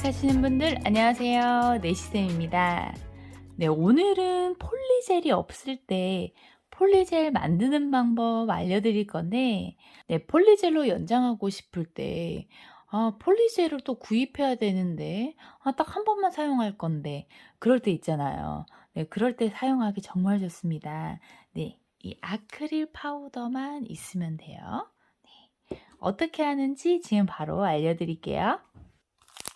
시작하시는 분들 안녕하세요. 네시쌤입니다. 네, 오늘은 폴리젤이 없을 때 폴리젤 만드는 방법 알려드릴 건데, 네, 폴리젤로 연장하고 싶을 때, 아, 폴리젤을 또 구입해야 되는데, 아, 딱 한 번만 사용할 건데, 그럴 때 있잖아요. 네, 그럴 때 사용하기 정말 좋습니다. 네, 이 아크릴 파우더만 있으면 돼요. 네, 어떻게 하는지 지금 바로 알려드릴게요.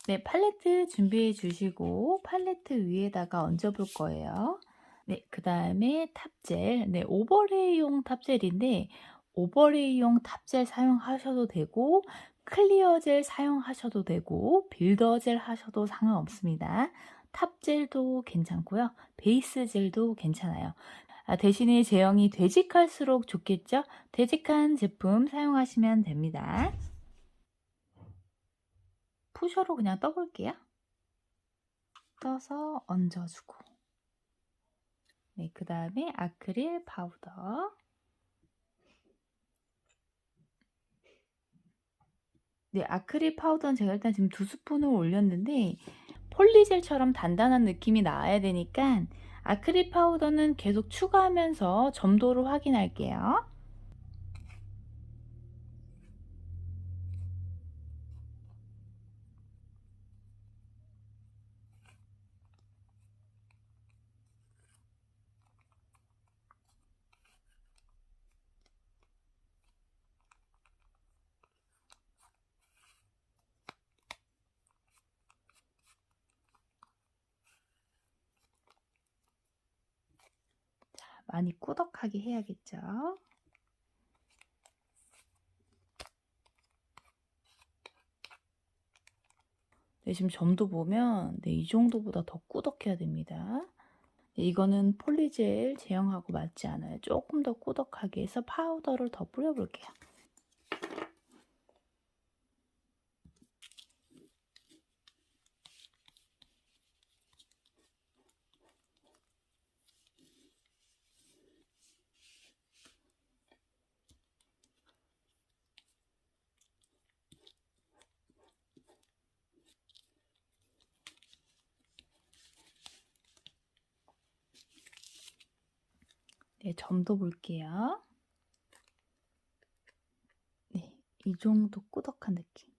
네, 팔레트 준비해 주시고 팔레트 위에다가 얹어 볼 거예요. 네, 그 다음에 탑젤. 네, 오버레이용 탑젤인데 오버레이용 탑젤 사용하셔도 되고 클리어 젤 사용하셔도 되고 빌더 젤 하셔도 상관없습니다. 탑젤도 괜찮고요. 베이스 젤도 괜찮아요. 아, 대신에 제형이 되직할수록 좋겠죠? 되직한 제품 사용하시면 됩니다. 푸셔로 그냥 떠볼게요. 떠서 얹어주고. 네, 그 다음에 아크릴 파우더. 네, 아크릴 파우더는 제가 일단 지금 두 스푼을 올렸는데 폴리젤처럼 단단한 느낌이 나야 되니까 아크릴 파우더는 계속 추가하면서 점도를 확인할게요. 많이 꾸덕하게 해야겠죠. 네, 지금 점도 보면 네, 이 정도보다 더 꾸덕해야 됩니다. 네, 이거는 폴리젤 제형하고 맞지 않아요. 조금 더 꾸덕하게 해서 파우더를 더 뿌려볼게요. 네, 점도 볼게요. 네, 이 정도 꾸덕한 느낌.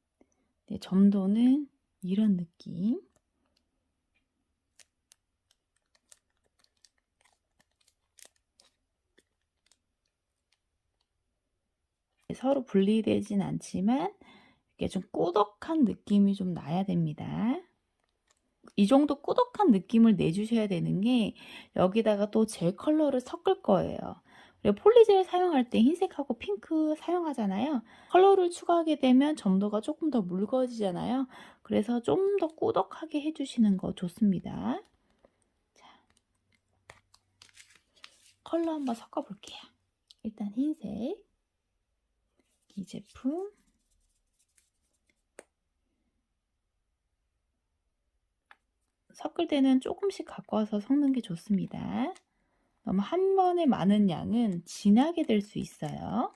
네, 점도는 이런 느낌. 서로 분리되진 않지만 이게 좀 꾸덕한 느낌이 좀 나야 됩니다. 이 정도 꾸덕한 느낌을 내주셔야 되는 게 여기다가 또 젤 컬러를 섞을 거예요. 그리고 폴리젤 사용할 때 흰색하고 핑크 사용하잖아요. 컬러를 추가하게 되면 점도가 조금 더 묽어지잖아요. 그래서 좀 더 꾸덕하게 해주시는 거 좋습니다. 자, 컬러 한번 섞어볼게요. 일단 흰색. 이 제품. 섞을 때는 조금씩 와서 섞는 게 좋습니다. 너무 한 번에 많은 양은 진하게 될 수 있어요.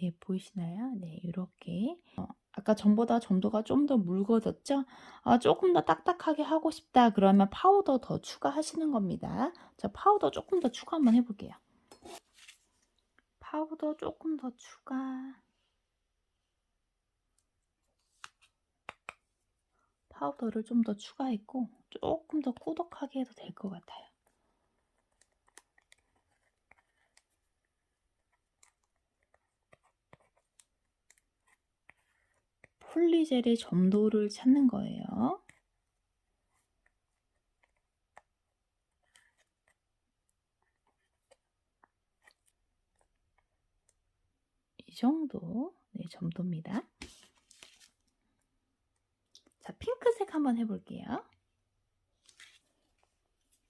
네, 보이시나요? 네, 이렇게. 어, 아까 전보다 점도가 좀 더 묽어졌죠? 아, 조금 더 딱딱하게 하고 싶다. 그러면 파우더 더 추가하시는 겁니다. 자, 파우더 조금 더 추가 한번 해볼게요. 파우더 조금 더 추가. 파우더를 좀 더 추가했고, 조금 더 꾸덕하게 해도 될 것 같아요. 폴리젤의 점도를 찾는 거예요. 이 정도 네, 점도입니다. 자, 핑크색 한번 해볼게요.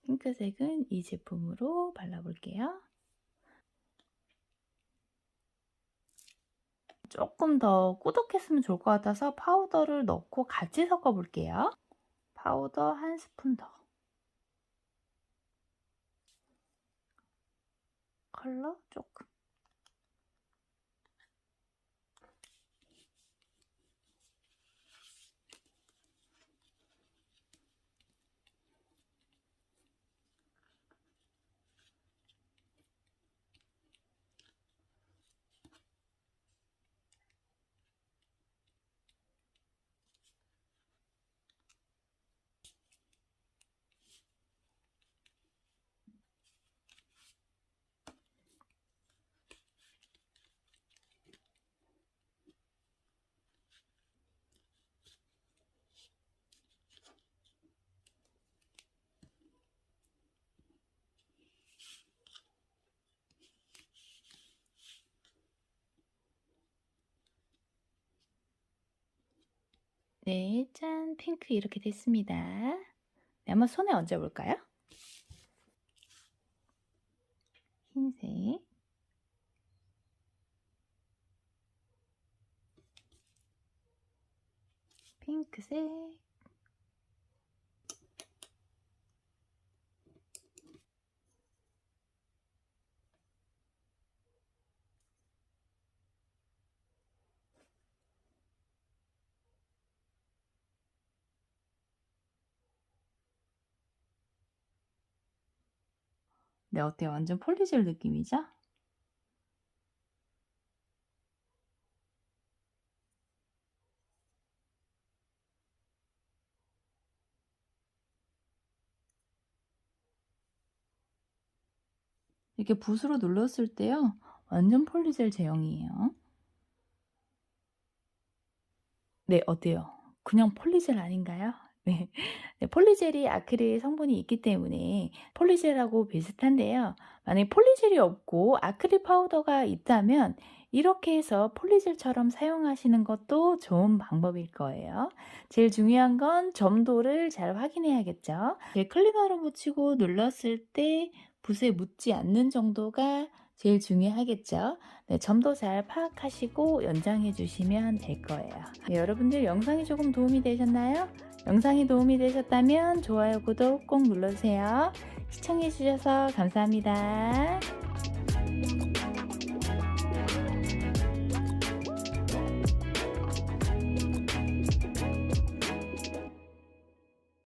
핑크색은 이 제품으로 발라볼게요. 조금 더 꾸덕했으면 좋을 것 같아서 파우더를 넣고 같이 섞어 볼게요. 파우더 한 스푼 더. 컬러 조금. 네, 짠, 핑크 이렇게 됐습니다. 네, 한번 손에 얹어볼까요? 흰색. 핑크색. 네, 어때요? 완전 폴리젤 느낌이죠? 이렇게 붓으로 눌렀을 때요. 완전 폴리젤 제형이에요. 네, 어때요? 그냥 폴리젤 아닌가요? 네. 네, 폴리젤이 아크릴 성분이 있기 때문에 폴리젤하고 비슷한데요. 만약에 폴리젤이 없고 아크릴 파우더가 있다면 이렇게 해서 폴리젤처럼 사용하시는 것도 좋은 방법일 거예요. 제일 중요한 건 점도를 잘 확인해야겠죠. 제 클리너로 묻히고 눌렀을 때 붓에 묻지 않는 정도가 제일 중요하겠죠. 네, 점도 잘 파악하시고 연장해 주시면 될 거예요. 네, 여러분들 영상이 조금 도움이 되셨나요? 영상이 도움이 되셨다면 좋아요, 구독 꼭 눌러주세요. 시청해 주셔서 감사합니다.